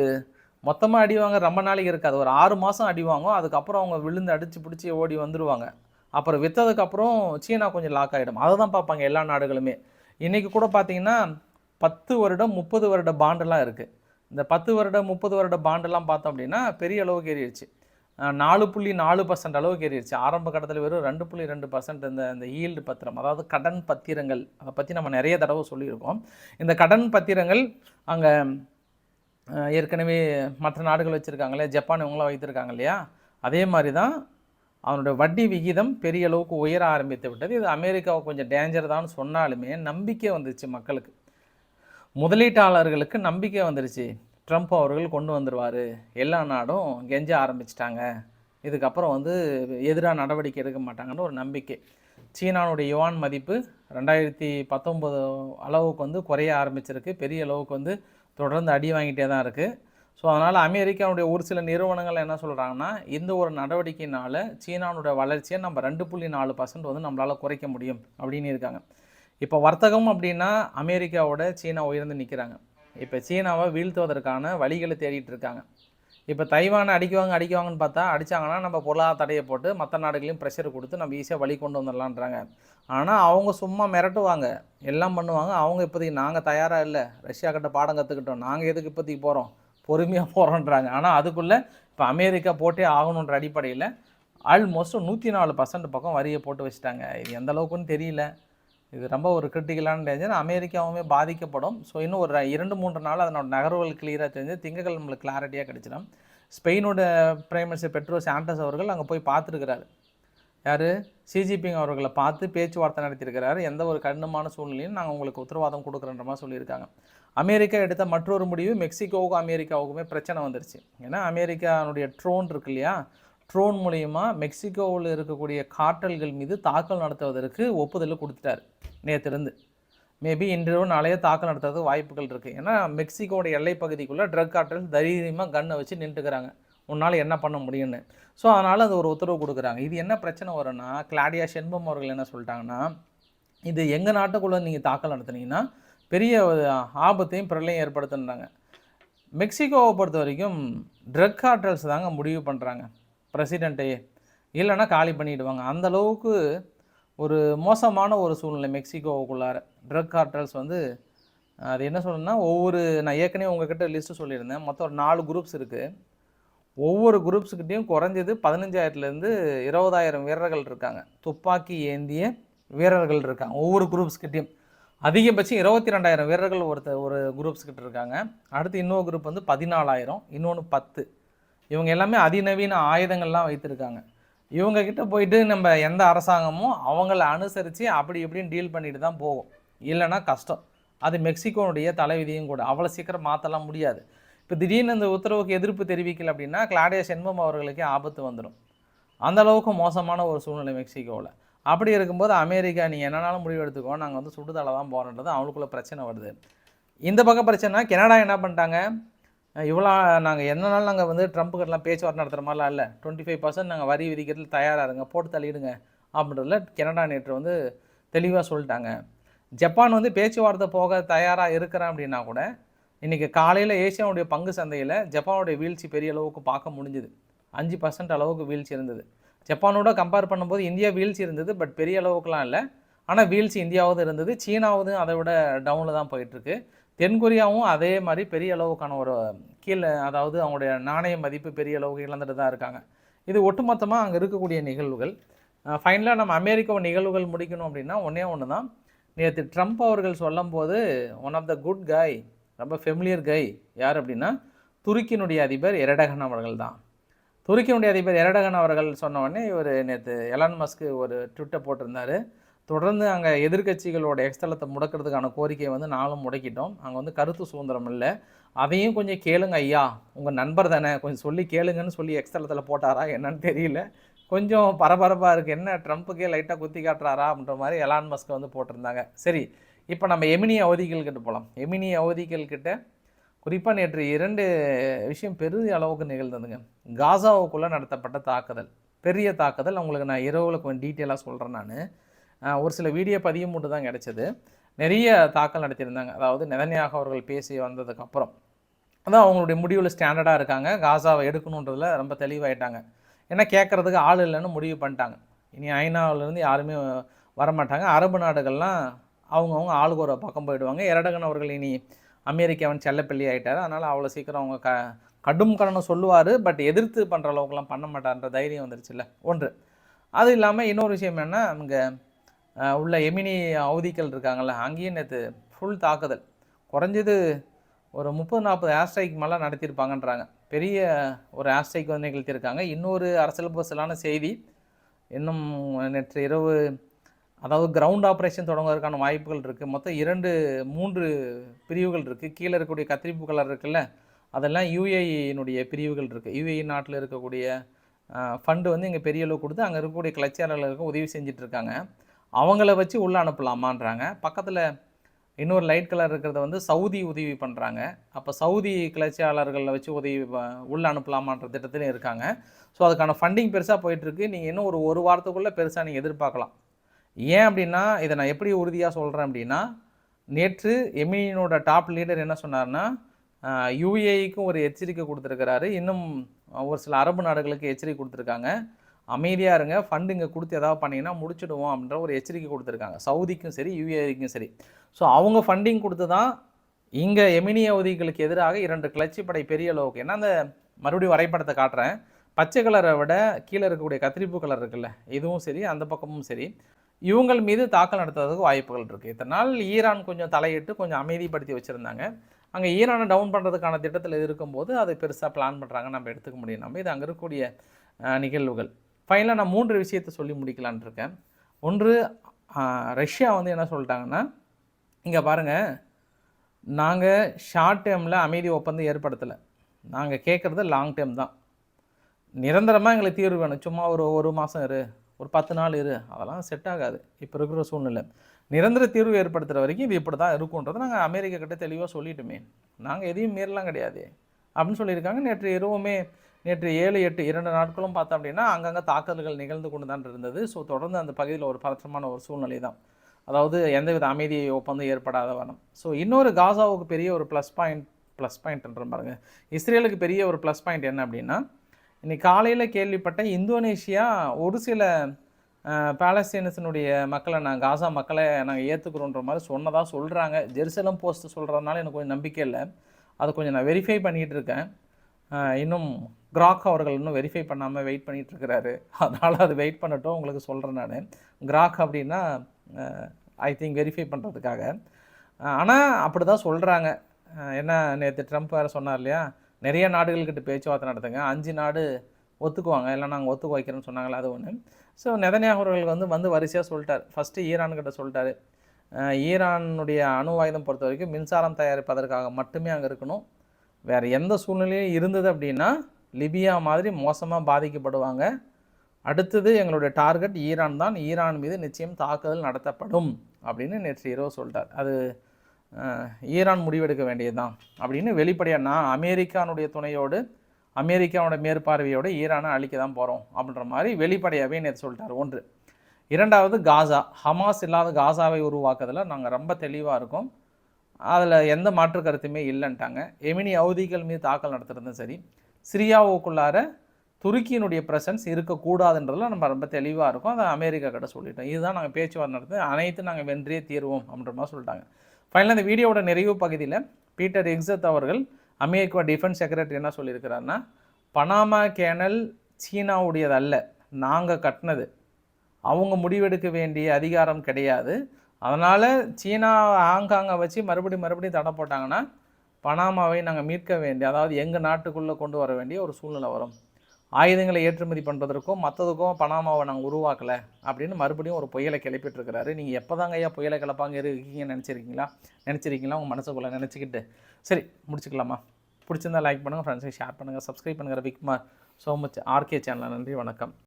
மொத்தமாக அடி வாங்க ரொம்ப நாளைக்கு இருக்காது. ஒரு ஆறு மாதம் அடி வாங்கும். அதுக்கப்புறம் அவங்க விழுந்து அடித்து பிடிச்சி ஓடி வந்துடுவாங்க அப்புறம் விற்றதுக்கப்புறம் சீனா கொஞ்சம் லாக் ஆகிடும் அதை தான் பார்ப்பாங்க எல்லா நாடுகளுமே. இன்றைக்கி கூட பார்த்தீங்கன்னா பத்து வருடம் முப்பது வருட பாண்டெல்லாம் இருக்குது இந்த பத்து வருடம் முப்பது வருட பாண்டெல்லாம் பார்த்தோம் அப்படின்னா பெரிய அளவுக்கு ஏறிடுச்சு. நாலு புள்ளி நாலு பர்சன்ட் அளவுக்கு ஏறிடுச்சு ஆரம்ப கட்டத்தில் வெறும் ரெண்டு புள்ளி ரெண்டு பர்சன்ட் இந்த இந்த ஈல்டு பத்திரம் அதாவது கடன் பத்திரங்கள் அதை பற்றி நம்ம நிறைய தடவை சொல்லியிருக்கோம். இந்த கடன் பத்திரங்கள் அங்கே ஏற்கனவே மற்ற நாடுகள் வச்சுருக்காங்களே ஜப்பான் இவங்களாம் வைத்திருக்காங்க இல்லையா? அதே மாதிரி தான் அவனுடைய வட்டி விகிதம் பெரிய அளவுக்கு உயர ஆரம்பித்து விட்டது. இது அமெரிக்காவை கொஞ்சம் டேஞ்சர் தான் சொன்னாலுமே நம்பிக்கை வந்துருச்சு மக்களுக்கு. முதலீட்டாளர்களுக்கு நம்பிக்கை வந்துருச்சு. ட்ரம்ப் அவர்கள் கொண்டு வந்துடுவார் எல்லா நாடும் கெஞ்ச ஆரம்பிச்சிட்டாங்க. இதுக்கப்புறம் வந்து எதிராக நடவடிக்கை எடுக்க மாட்டாங்கன்னு ஒரு நம்பிக்கை. சீனானுடைய யுவான் மதிப்பு ரெண்டாயிரத்தி பத்தொம்போது அளவுக்கு வந்து குறைய ஆரம்பிச்சிருக்கு. பெரிய அளவுக்கு வந்து தொடர்ந்து அடி வாங்கிட்டே தான் இருக்குது ஸோ அதனால் அமெரிக்காவுடைய ஒரு சில நிறுவனங்கள் என்ன சொல்கிறாங்கன்னா இந்த ஒரு நடவடிக்கையினால் சீனானுடைய வளர்ச்சியை நம்ம ரெண்டு புள்ளி நாலு பர்சன்ட் வந்து நம்மளால் குறைக்க முடியும் அப்படின்னு இருக்காங்க. இப்போ வர்த்தகம் அப்படின்னா அமெரிக்காவோட சீனா உயர்ந்து நிற்கிறாங்க இப்போ சீனாவை வீழ்த்துவதற்கான வழிகளை தேடிட்டு இருக்காங்க. இப்போ தைவானை அடிக்குவாங்க அடிக்குவாங்கன்னு பார்த்தா அடித்தாங்கன்னா நம்ம பொருளாதார தடையை போட்டு மற்ற நாடுகளையும் ப்ரெஷர் கொடுத்து நம்ம ஈஸியாக வழி கொண்டு வந்துடலான்றாங்க. ஆனால் அவங்க சும்மா மிரட்டுவாங்க. எல்லாம் பண்ணுவாங்க. அவங்க இப்போதைக்கு நாங்கள் தயாராக இல்லை. ரஷ்யா கிட்ட பாடம் கற்றுக்கிட்டோம் நாங்கள் எதுக்கு இப்போதைக்கு போகிறோம் பொறுமையாக போகிறோன்றாங்க ஆனால் அதுக்குள்ளே இப்போ அமெரிக்கா போட்டே ஆகணுன்ற அடிப்படையில் ஆல்மோஸ்ட் நூற்றி நாலு பர்சன்ட் பக்கம் வரியை போட்டு வச்சுட்டாங்க. இது எந்த அளவுக்குன்னு தெரியல. இது ரொம்ப ஒரு கிரிட்டிக்கலான டேஞ்சர் அமெரிக்காவுமே பாதிக்கப்படும். ஸோ இன்னும் ஒரு இரண்டு மூன்று நாள் அதனோட நகர்வுகள் கிளியராக தெரிஞ்சு திங்கட்கிழமை நம்மளுக்கு கிளாரிட்டியாக கிடச்சிடும். ஸ்பெயினோட பிரைம் மினிஸ்டர் பெட்ரோ சாண்டஸ் அவர்கள் அங்கே போய் பார்த்துருக்கிறாரு. யார்? சிஜிபிங் அவர்களை பார்த்து பேச்சுவார்த்தை நடத்தியிருக்கிறாரு. எந்த ஒரு கடினமான சூழ்நிலையும் நாங்கள் உங்களுக்கு உத்தரவாதம் கொடுக்குறன்ற மாதிரி சொல்லியிருக்காங்க. அமெரிக்கா எடுத்த மற்றொரு முடிவு மெக்சிகோவுக்கும் அமெரிக்காவுக்குமே பிரச்சனை வந்துருச்சு. ஏன்னா அமெரிக்கானுடைய ட்ரோன் இருக்கு இல்லையா? ட்ரோன் மூலயமா மெக்சிகோவில் இருக்கக்கூடிய காட்டல்கள் மீது தாக்கல் நடத்துவதற்கு ஒப்புதல் கொடுத்துட்டாரு நேற்றிருந்து மேபி இன்றையோ நாளையோ தாக்கல் நடத்துறதுக்கு வாய்ப்புகள் இருக்குது ஏன்னா மெக்சிகோட எல்லை பகுதிக்குள்ளே ட்ரக் காட்டல் தைரியமாக கன்னை வச்சு நின்றுக்கிறாங்க. உன்னால் என்ன பண்ண முடியும்னு. ஸோ அதனால் அது ஒரு உத்தரவு கொடுக்குறாங்க. இது என்ன பிரச்சனை வரும்னா கிளாடியா செண்பம் அவர்கள் என்ன சொல்லிட்டாங்கன்னா இது எங்கள் நாட்டுக்குள்ளே நீங்கள் தாக்கல் நடத்துனீங்கன்னா பெரிய ஆபத்தையும் பிரளையும் ஏற்படுத்துன்றாங்க மெக்சிகோவை பொறுத்த வரைக்கும் ட்ரக் கார்ட்டல்ஸ் தாங்க முடிவு பண்ணுறாங்க பிரசிடெண்ட்டையே இல்லைன்னா காலி பண்ணிவிடுவாங்க அந்தளவுக்கு ஒரு மோசமான ஒரு சூழ்நிலை மெக்சிகோவுக்குள்ளார. ட்ரக் கார்டல்ஸ் வந்து அது என்ன சொல்லணும்னா ஒவ்வொரு நான் ஏற்கனவே உங்ககிட்ட லிஸ்ட்டு சொல்லியிருந்தேன். மொத்தம் ஒரு நாலு குரூப்ஸ் இருக்குது ஒவ்வொரு குரூப்ஸுக்கிட்டேயும் குறைஞ்சது பதினஞ்சாயிரத்துலேருந்து இருபதாயிரம் வீரர்கள் இருக்காங்க. துப்பாக்கி ஏந்திய வீரர்கள் இருக்காங்க. ஒவ்வொரு குரூப்ஸ்கிட்டையும் அதிகபட்சம் இருபத்தி ரெண்டாயிரம் வீரர்கள் ஒருத்த ஒரு குரூப்ஸ்கிட்ட இருக்காங்க. அடுத்து இன்னொரு குரூப் வந்து பதினாலாயிரம் இன்னொன்று பத்து. இவங்க எல்லாமே அதிநவீன ஆயுதங்கள்லாம் வைத்திருக்காங்க. இவங்க கிட்ட போயிட்டு நம்ம எந்த அரசாங்கமும் அவங்கள அனுசரித்து அப்படி இப்படின்னு டீல் பண்ணிட்டு தான் போகும். இல்லைன்னா கஷ்டம். அது மெக்சிகோனுடைய தலைவிதியும் கூட. அவ்வளோ சீக்கிரம் மாற்றலாம் முடியாது. இப்போ திடீர்னு இந்த உத்தரவுக்கு எதிர்ப்பு தெரிவிக்கல அப்படின்னா கிளாடியா செண்பம் அவர்களுக்கே ஆபத்து வந்துடும் அந்தளவுக்கு மோசமான ஒரு சூழ்நிலை மெக்சிகோவில் அப்படி இருக்கும்போது அமெரிக்கா நீ என்னனாலும் முடிவு எடுத்துக்கோ. நாங்கள் வந்து சுடுதலை தான் போகிறோன்றது அவங்களுக்குள்ள பிரச்சனை வருது. இந்த பக்கம் பிரச்சனைனா கனடா என்ன பண்ணிட்டாங்க? இவ்வளோ நாங்கள் என்னனாலும் நாங்கள் வந்து ட்ரம்ப்புக்கிட்டலாம் பேச்சுவார்த்தை நடத்துகிற மாதிரிலாம் இல்லை. டுவெண்ட்டி ஃபைவ் பர்சன்ட் நாங்கள் வரி விதிக்கிறதுல தயாராக இருங்க போட்டு தள்ளிடுங்க அப்படின்றதுல கனடா நேற்று வந்து தெளிவாக சொல்லிட்டாங்க. ஜப்பான் வந்து பேச்சுவார்த்தை போக தயாராக இருக்கிறேன் அப்படின்னா கூட இன்றைக்கி காலையில் ஏசியாவுடைய பங்கு சந்தையில் ஜப்பானுடைய வீழ்ச்சி பெரிய அளவுக்கு பார்க்க முடிஞ்சுது. அஞ்சு பர்சன்ட் அளவுக்கு வீழ்ச்சி இருந்தது. ஜப்பானோட கம்பேர் பண்ணும்போது இந்தியா வீழ்ச்சி இருந்தது பட் பெரிய அளவுக்குலாம் இல்லை. ஆனால் வீழ்ச்சி இந்தியாவது இருந்தது சீனாவது அதை விட டவுனில் தான் போயிட்டுருக்கு தென்கொரியாவும் அதே மாதிரி பெரிய அளவுக்கான ஒரு கீழே அதாவது அவங்களுடைய நாணய மதிப்பு பெரிய அளவுக்கு இழந்துட்டு தான் இருக்காங்க. இது ஒட்டுமொத்தமாக அங்கே இருக்கக்கூடிய நிகழ்வுகள். ஃபைனலாக நம்ம அமெரிக்க நிகழ்வுகள் முடிக்கணும் அப்படின்னா ஒன்றே ஒன்று தான் நேற்று ட்ரம்ப் அவர்கள் சொல்லும்போது one of the good guy ரொம்ப ஃபெமிலியர் கை யார் அப்படின்னா துருக்கியினுடைய அதிபர் எரடகன் அவர்கள் தான். துருக்கியினுடைய அதிபர் எரடகன் அவர்கள் சொன்ன உடனே இவர் நேற்று எலான் மஸ்க்கு ஒரு ட்விட்டர் போட்டிருந்தாரு. தொடர்ந்து அங்கே எதிர்க்கட்சிகளோட எக்ஸ்தலத்தை முடக்கிறதுக்கான கோரிக்கையை வந்து நாளும் முடக்கிட்டோம். அங்கே வந்து கருத்து சுதந்திரம் இல்லை. அதையும் கொஞ்சம் கேளுங்க ஐயா. உங்கள் நண்பர் தானே. கொஞ்சம் சொல்லி கேளுங்கன்னு சொல்லி எக்ஸ்தலத்தில் போட்டாரா என்னன்னு தெரியல. கொஞ்சம் பரபரப்பாக இருக்குது என்ன ட்ரம்ப்புக்கே லைட்டாக குத்தி காட்டுறாரா அப்படின்ற மாதிரி எலான் மஸ்க்கு வந்து போட்டிருந்தாங்க. சரி இப்போ நம்ம எமினி அவதிகள் கிட்ட போகலாம் எமினி அவதிகள் கிட்ட குறிப்பாக நேற்று இரண்டு விஷயம் பெரிய அளவுக்கு நிகழ்ந்ததுங்க. காசாவுக்குள்ளே நடத்தப்பட்ட தாக்குதல். பெரிய தாக்குதல். உங்களுக்கு நான் இரவுல கொஞ்சம் டீட்டெயிலாக சொல்கிறேன் நான். ஒரு சில வீடியோ பதிவு மட்டும் தான் கிடச்சிது. நிறைய தாக்கல் நடத்தியிருந்தாங்க. அதாவது நெதன்யாக அவர்கள் பேசி வந்ததுக்கப்புறம் அதான் அவங்களுடைய முடிவில் ஸ்டாண்டர்டாக இருக்காங்க. காசாவை எடுக்கணுன்றதுல ரொம்ப தெளிவாயிட்டாங்க. ஏன்னா கேட்குறதுக்கு ஆள் இல்லைன்னு முடிவு பண்ணிட்டாங்க. இனி ஐநாவிலேருந்து யாருமே வரமாட்டாங்க. அரபு நாடுகள்லாம் அவங்கவுங்க ஆளுக்கு ஒரு பக்கம் போயிடுவாங்க. எரடகன் அவர்கள் இனி அமெரிக்காவின் செல்லப்பள்ளி ஆகிட்டார் அதனால் அவ்வளோ சீக்கிரம் அவங்க க கடும் கடனை சொல்லுவார். பட் எதிர்த்து பண்ணுற அளவுக்குலாம் பண்ண மாட்டார்ன்ற தைரியம் வந்துருச்சுல்ல. ஒன்று. அது இல்லாமல் இன்னொரு விஷயம் என்ன இங்கே உள்ள எமினி அவதிகள் இருக்காங்கள்ல அங்கேயும் நேற்று ஃபுல் தாக்குதல். குறைஞ்சது ஒரு முப்பது நாற்பது ஆஸ்ட்ரைக் மேலே நடத்தியிருப்பாங்கன்றாங்க. பெரிய ஒரு ஆஸ்ட்ரைக் வந்து நிகழ்த்தியிருக்காங்க. இன்னொரு அரசியல் பசலான செய்தி இன்னும் நேற்று இரவு அதாவது கிரவுண்ட் ஆப்ரேஷன் தொடங்குவதற்கான வாய்ப்புகள் இருக்குது மொத்தம் இரண்டு மூன்று பிரிவுகள் இருக்குது கீழே இருக்கக்கூடிய கத்திரிப்பு கலர் இருக்குல்ல அதெல்லாம் யூஏஇனுடைய பிரிவுகள் இருக்குது யூஏஇ நாட்டில் இருக்கக்கூடிய ஃபண்டு வந்து இங்கே பெரிய அளவு கொடுத்து அங்கே இருக்கக்கூடிய கிளச்சியாளர்களுக்கு உதவி செஞ்சிட்ருக்காங்க அவங்கள வச்சு உள்ளே அனுப்பலாமான்றாங்க. பக்கத்தில் இன்னொரு லைட் கலர் இருக்கிறத வந்து சவுதி உதவி பண்ணுறாங்க அப்போ சவுதி கிளர்ச்சியாளர்களை வச்சு உதவி உள்ளே அனுப்பலாமான்ற திட்டத்திலும் இருக்காங்க. ஸோ அதுக்கான ஃபண்டிங் பெருசாக போயிட்டுருக்கு. நீங்கள் இன்னும் ஒரு ஒரு வாரத்துக்குள்ளே பெருசாக நீங்கள் எதிர்பார்க்கலாம். ஏன் அப்படின்னா இதை நான் எப்படி உறுதியாக சொல்கிறேன் அப்படின்னா நேற்று எமினியனோட டாப் லீடர் என்ன சொன்னார்னா யூஏஇக்கும் ஒரு எச்சரிக்கை கொடுத்துருக்கிறாரு. இன்னும் ஒரு சில அரபு நாடுகளுக்கு எச்சரிக்கை கொடுத்துருக்காங்க. அமைதியாக இருங்க. ஃபண்டு இங்கே கொடுத்து ஏதாவது பண்ணிங்கன்னா முடிச்சிடுவோம் அப்படின்ற ஒரு எச்சரிக்கை கொடுத்துருக்காங்க. சவுதிக்கும் சரி யூஏஇக்கும் சரி. ஸோ அவங்க ஃபண்டிங் கொடுத்து தான் இங்கே எமினி அவதிகளுக்கு எதிராக இரண்டு கிளர்ச்சி படை பெரிய அளவுக்கு ஏன்னா அந்த மறுபடியும் வரைபடத்தை காட்டுறேன். பச்சை கலரை விட கீழே இருக்கக்கூடிய கத்திரிப்பு கலர் இருக்குல்ல இதுவும் சரி அந்த பக்கமும் சரி. இவங்கள் மீது தாக்கல் நடத்துறதுக்கு வாய்ப்புகள் இருக்குது இத்தனை நாள் ஈரான் கொஞ்சம் தலையிட்டு கொஞ்சம் அமைதிப்படுத்தி வச்சுருந்தாங்க. அங்கே ஈரானை டவுன் பண்ணுறதுக்கான திட்டத்தில் இருக்கும்போது அதை பெருசாக பிளான் பண்ணுறாங்க நம்ம எடுத்துக்க முடியும். நம்ம இது அங்கே இருக்கக்கூடிய நிகழ்வுகள். ஃபைனலாக நான் மூன்று விஷயத்தை சொல்லி முடிக்கலான் இருக்கேன். ஒன்று ரஷ்யா வந்து என்ன சொல்லிட்டாங்கன்னா இங்கே பாருங்கள் நாங்கள் ஷார்ட் டேர்மில் அமைதி ஒப்பந்தம் ஏற்படுத்தலை. நாங்கள் கேட்குறது லாங் டேர்ம் தான். நிரந்தரமாக எங்களுக்கு தீர்வு வேணும். சும்மா ஒரு ஒரு மாதம் இரு ஒரு பத்து நாள் இரு அதெல்லாம் செட் ஆகாது. இப்போ இருக்கிற சூழ்நிலை. நிரந்தர தீர்வு ஏற்படுத்துகிற வரைக்கும் இது இப்படி தான் இருக்குன்றதை நாங்கள் அமெரிக்கா கிட்ட தெளிவாக சொல்லிட்டுமே. நாங்கள் எதையும் மீறலாம் கிடையாது. அப்படின்னு சொல்லியிருக்காங்க. நேற்று இரவுமே நேற்று ஏழு எட்டு இரண்டு நாட்களும் பார்த்தோம் அப்படின்னா அங்கங்கே தாக்குதல்கள் நிகழ்ந்து கொண்டு தான் இருந்தது. ஸோ தொடர்ந்து அந்த பகுதியில் ஒரு பதற்றமான ஒரு சூழ்நிலை தான் அதாவது எந்தவித அமைதி ஒப்பந்தம் ஏற்படாத வரணும் ஸோ இன்னொரு காசாவுக்கு பெரிய ஒரு ப்ளஸ் பாயிண்ட் ப்ளஸ் பாயிண்ட்ன்ற பாருங்க. இஸ்ரேலுக்கு பெரிய ஒரு ப்ளஸ் பாயிண்ட் என்ன அப்படின்னா இன்னைக்கு காலையில் கேள்விப்பட்ட இந்தோனேஷியா ஒரு சில பேலஸ்தீனத்தினுடைய மக்களை நான் காசா மக்களை நாங்கள் ஏற்றுக்கிறோன்ற மாதிரி சொன்னதாக சொல்கிறாங்க ஜெருசலம் போஸ்ட் சொல்கிறதுனால எனக்கு கொஞ்சம் நம்பிக்கை இல்லை. அதை கொஞ்சம் நான் வெரிஃபை பண்ணிகிட்டு இருக்கேன். இன்னும் கிராக் அவர்கள் இன்னும் வெரிஃபை பண்ணாமல் வெயிட் பண்ணிகிட்ருக்கிறாரு அதனால் அது வெயிட் பண்ணட்டும் உங்களுக்கு சொல்கிறேன் நான். கிராக் அப்படின்னா ஐ திங்க் வெரிஃபை பண்ணுறதுக்காக ஆனால் அப்படி தான் சொல்கிறாங்க என்ன நேற்று ட்ரம்ப் வேறு சொன்னார் இல்லையா? நிறைய நாடுகள்கிட்ட பேச்சுவார்த்தை நடத்துங்க. அஞ்சு நாடு ஒத்துக்குவாங்க. இல்லை நாங்கள் ஒத்துக்க வைக்கிறோன்னு சொன்னாங்களே அது ஒன்று ஸோ நெதனியாக அவர்கள் வந்து வந்து வரிசையாக சொல்லிட்டார். ஃபஸ்ட்டு ஈரான்கிட்ட சொல்லிட்டாரு. ஈரானுடைய அணு ஆயுதம் பொறுத்த வரைக்கும் மின்சாரம் தயாரிப்பதற்காக மட்டுமே அங்கே இருக்கணும். வேறு எந்த சூழ்நிலையும் இருந்தது அப்படின்னா லிபியா மாதிரி மோசமாக பாதிக்கப்படுவாங்க. அடுத்தது எங்களுடைய டார்கெட் ஈரான் தான். ஈரான் மீது நிச்சயம் தாக்குதல் நடத்தப்படும் அப்படின்னு நேற்று இரவு சொல்லிட்டார் அது ஈரான் முடிவெடுக்க வேண்டியது தான் அப்படின்னு வெளிப்படையாக நான் அமெரிக்கானுடைய துணையோடு அமெரிக்காவோட மேற்பார்வையோடு ஈரானை அழிக்க தான் போகிறோம் அப்படின்ற மாதிரி வெளிப்படையாகவே நேற்று சொல்லிட்டார் ஒன்று. இரண்டாவது காசா. ஹமாஸ் இல்லாத காசாவை உருவாக்குறதுல நாங்கள் ரொம்ப தெளிவாக இருக்கோம். அதில் எந்த மாற்று கருத்துமே இல்லைன்ட்டாங்க. எமினி அவதிகள் மீது தாக்கல் நடத்துகிறதும் சரி சிரியாவுக்குள்ளார துருக்கியினுடைய ப்ரெசன்ஸ் இருக்கக்கூடாதுன்றதுல நம்ம ரொம்ப தெளிவாக இருக்கும். அதை அமெரிக்கா கிட்ட சொல்லிட்டோம். இதுதான் நாங்கள் பேச்சுவார்த்தை நடத்து அனைத்து நாங்கள் வென்றே தீர்வோம் அப்படின்ற மாதிரி சொல்லிட்டாங்க. ஃபைனலாக இந்த வீடியோவோட நிறைவு பகுதியில் பீட்டர் எக்ஸத் அவர்கள் அமெரிக்கா டிஃபென்ஸ் செக்ரட்டரி என்ன சொல்லியிருக்கிறாருன்னா பனாமா கேனல் சீனாவுடையது அல்ல நாங்கள் கட்டினது. அவங்க முடிவெடுக்க வேண்டிய அதிகாரம் கிடையாது. அதனால் சீனா ஹாங்காங்கை வச்சு மறுபடியும் மறுபடியும் தடை போட்டாங்கன்னா பனாமாவை நாங்கள் மீட்க வேண்டிய அதாவது எங்கள் நாட்டுக்குள்ளே கொண்டு வர வேண்டிய ஒரு சூழ்நிலை வரும். ஆயுதங்களை ஏற்றுமதி பண்ணுறதுக்கும் மற்றதுக்கும் பனாமாவை நாங்கள் உருவாக்கலை அப்படின்னு மறுபடியும் ஒரு புயலை கிளப்பிட்டுருக்கிறாரு. நீங்கள் எப்போ தாங்க ஐயா புயலை கிளப்பாங்க? இருக்கீங்கன்னு நினச்சிருக்கீங்களா? நினச்சிருக்கீங்களா? உங்கள் மனசுக்குள்ளே நினச்சிக்கிட்டு. சரி முடிச்சுக்கலாமா? பிடிச்சிருந்தா லைக் பண்ணுங்கள் ஃப்ரெண்ட்ஸுக்கு ஷேர் பண்ணுங்கள் சப்ஸ்கிரைப் பண்ணுங்கள் விக்மார் ஸோ மச் ஆர்கே சேனல் நன்றி வணக்கம்.